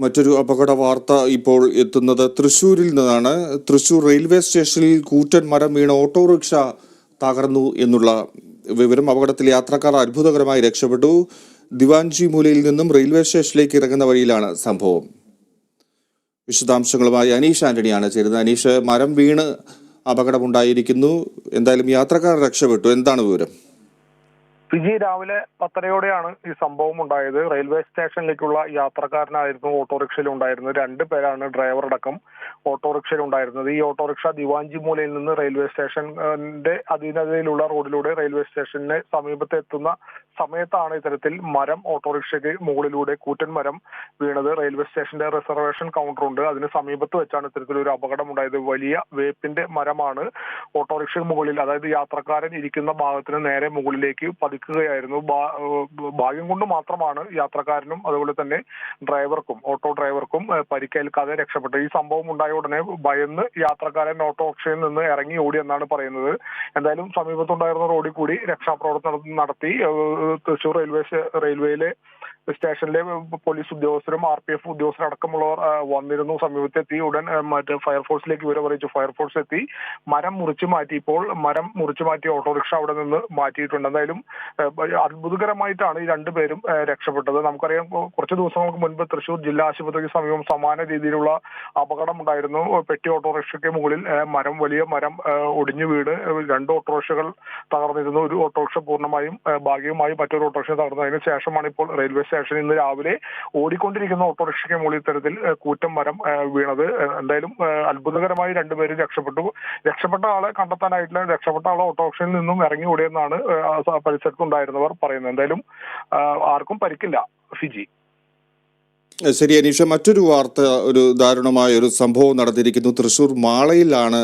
മറ്റൊരു അപകട വാർത്ത ഇപ്പോൾ എത്തുന്നത് തൃശൂരിൽ നിന്നാണ്. തൃശൂർ റെയിൽവേ സ്റ്റേഷനിൽ കൂറ്റൻ മരം വീണ ഓട്ടോറിക്ഷ തകർന്നു എന്നുള്ള വിവരം അപകടത്തിൽ യാത്രക്കാർ അത്ഭുതകരമായി രക്ഷപ്പെട്ടു. ദിവാൻജി മൂലയിൽ നിന്നും റെയിൽവേ സ്റ്റേഷനിലേക്ക് ഇറങ്ങുന്ന വഴിയിലാണ് സംഭവം. വിശദാംശങ്ങളുമായി അനീഷ് ആന്റണിയാണ് ചേരുന്നത്. അനീഷ് മരം വീണ് അപകടമുണ്ടായിരിക്കുന്നു. എന്തായാലും യാത്രക്കാർ രക്ഷപ്പെട്ടു. എന്താണ് വിവരം? ഫിജി രാവിലെ പത്തരയോടെയാണ് ഈ സംഭവം ഉണ്ടായത്. റെയിൽവേ സ്റ്റേഷനിലേക്കുള്ള യാത്രക്കാരനായിരുന്നു ഓട്ടോറിക്ഷയിൽ ഉണ്ടായിരുന്നത്. രണ്ട് പേരാണ് ഡ്രൈവർ അടക്കം ഓട്ടോറിക്ഷയിൽ ഉണ്ടായിരുന്നത്. ഈ ഓട്ടോറിക്ഷ ദിവാഞ്ചി മൂലയിൽ നിന്ന് റെയിൽവേ സ്റ്റേഷന്റെ അധീനതയിലുള്ള റോഡിലൂടെ റെയിൽവേ സ്റ്റേഷന് സമീപത്ത് എത്തുന്ന സമയത്താണ് ഇത്തരത്തിൽ മരം ഓട്ടോറിക്ഷയ്ക്ക് മുകളിലൂടെ കൂറ്റൻ മരം വീണത്. റെയിൽവേ സ്റ്റേഷന്റെ റിസർവേഷൻ കൗണ്ടർ ഉണ്ട് അതിന് സമീപത്ത് വെച്ചാണ് ഇത്തരത്തിലൊരു അപകടം ഉണ്ടായത് വലിയ വേപ്പിന്റെ മരമാണ് ഓട്ടോറിക്ഷയ്ക്ക് മുകളിൽ അതായത് യാത്രക്കാരൻ ഇരിക്കുന്ന ഭാഗത്തിന് നേരെ മുകളിലേക്ക് പതിക്കുകയായിരുന്നു ഭാഗ്യം കൊണ്ട് മാത്രമാണ് യാത്രക്കാരനും അതുപോലെ തന്നെ ഡ്രൈവർക്കും ഓട്ടോ ഡ്രൈവർക്കും പരിക്കേൽക്കാതെ രക്ഷപ്പെട്ടു ഈ സംഭവം ഉണ്ടായ ഉടനെ ഭയന്ന് യാത്രക്കാരൻ ഓട്ടോറിക്ഷയിൽ നിന്ന് ഇറങ്ങി ഓടി എന്നാണ് പറയുന്നത്. എന്തായാലും സമീപത്തുണ്ടായിരുന്ന റോഡിൽ കൂടി രക്ഷാപ്രവർത്തനം നടത്തി തൃശൂർ റെയിൽവേ റെയിൽവേയിലെ സ്റ്റേഷനിലെ പോലീസ് ഉദ്യോഗസ്ഥരും ആർ പി എഫ് ഉദ്യോഗസ്ഥരും അടക്കമുള്ളവർ വന്നിരുന്നു. സമീപത്തെത്തി. ഉടൻ മറ്റേ ഫയർഫോഴ്സിലേക്ക് വിവരം അറിയിച്ചു ഫയർഫോഴ്സ് എത്തി മരം മുറിച്ചു മാറ്റി ഇപ്പോൾ മരം മുറിച്ചു മാറ്റി ഓട്ടോറിക്ഷ അവിടെ നിന്ന് മാറ്റിയിട്ടുണ്ട്. എന്തായാലും അത്ഭുതകരമായിട്ടാണ് ഈ രണ്ടുപേരും രക്ഷപ്പെട്ടത്. നമുക്കറിയാം കുറച്ച് ദിവസങ്ങൾക്ക് മുൻപ് തൃശൂർ ജില്ലാ ആശുപത്രിക്ക് സമീപം സമാന രീതിയിലുള്ള അപകടം ഉണ്ടായിരുന്നു. പെട്ടി ഓട്ടോറിക്ഷയ്ക്ക് മുകളിൽ മരം വലിയ മരം ഒടിഞ്ഞു വീട് രണ്ട് ഓട്ടോറിക്ഷകൾ തകർന്നിരുന്നു. ഒരു ഓട്ടോറിക്ഷ പൂർണമായും ഭാഗികമായി മറ്റൊരു ഓട്ടോറിക്ഷ തകർന്നതിന് ശേഷമാണ് ഇപ്പോൾ റെയിൽവേ സ്റ്റേഷനിൽ ഇന്ന് രാവിലെ ഓടിക്കൊണ്ടിരിക്കുന്ന ഓട്ടോറിക്ഷയ്ക്ക് മുകളിൽ ഇത്തരത്തിൽ കൂറ്റം മരം വീണത്. എന്തായാലും അത്ഭുതകരമായി രണ്ടുപേരും രക്ഷപ്പെട്ടു. രക്ഷപ്പെട്ട ആളെ കണ്ടെത്താനായിട്ടില്ല. രക്ഷപ്പെട്ട ആളെ ഓട്ടോറിക്ഷയിൽ നിന്നും ഇറങ്ങി ഓടിയെന്നാണ് പരിസരത്തുണ്ടായിരുന്നവർ പറയുന്നത്. എന്തായാലും ആർക്കും പരിക്കില്ല. ഫിജി. ശരി അനീഷ. മറ്റൊരു വാർത്ത ഒരു ദാരുണമായ ഒരു സംഭവം നടന്നിരിക്കുന്നു. തൃശൂർ മാളയിലാണ്